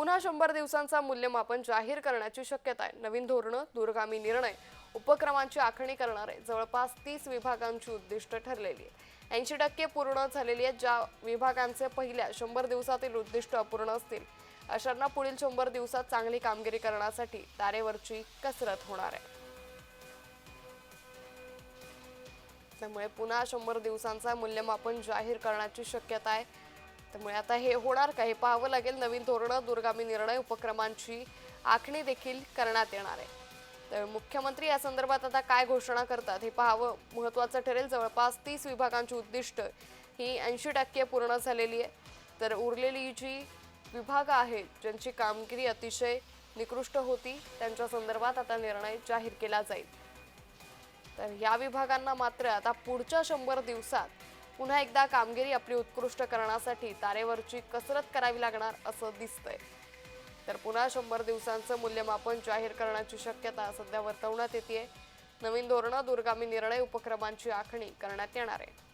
पुन्हा शंभर दिवसांचा मूल्यमापन जाहीर करण्याची शक्यता आहे. नवीन धोरणं दूरगामी निर्णय उपक्रमांची आखणी करणारे जवळपास तीस विभागांची उद्दिष्ट ठरलेली आहेत. ऐंशी टक्के पूर्ण झालेली आहेत ज्या विभागांचे पहिल्या शंभर दिवसातील उद्दिष्ट अपूर्ण असतील. अशांना पुढील शंभर दिवसात चांगली कामगिरी करण्यासाठी तारेवरची कसरत होणार आहे. त्यामुळे पुन्हा शंभर दिवसांचा मूल्यमापन जाहीर करण्याची शक्यता आहे. त्यामुळे आता हे होणार का हे पाहावं लागेल. नवीन धोरणं दूरगामी निर्णय उपक्रमांची आखणी देखील करण्यात येणार आहे. तर मुख्यमंत्री या संदर्भात आता काय घोषणा करतात हे पाहावं महत्त्वाचं ठरेल. जवळपास तीस विभागांची उद्दिष्ट ही ऐंशी टक्के पूर्ण झालेली आहे. तर उरलेली जी विभागं आहेत ज्यांची कामगिरी अतिशय निकृष्ट होती त्यांच्या संदर्भात आता निर्णय जाहीर केला जाईल. तर या विभागांना मात्र आता पुढच्या शंभर दिवसात पुन्हा एकदा कामगिरी आपली उत्कृष्ट करण्यासाठी तारेवरची कसरत करावी लागणार असं दिसतंय. तर पुन्हा शंभर दिवसांचं मूल्यमापन जाहीर करण्याची शक्यता सध्या वर्तवण्यात येते नवीन धोरणं दूरगामी निर्णय उपक्रमांची आखणी करण्यात येणार आहे.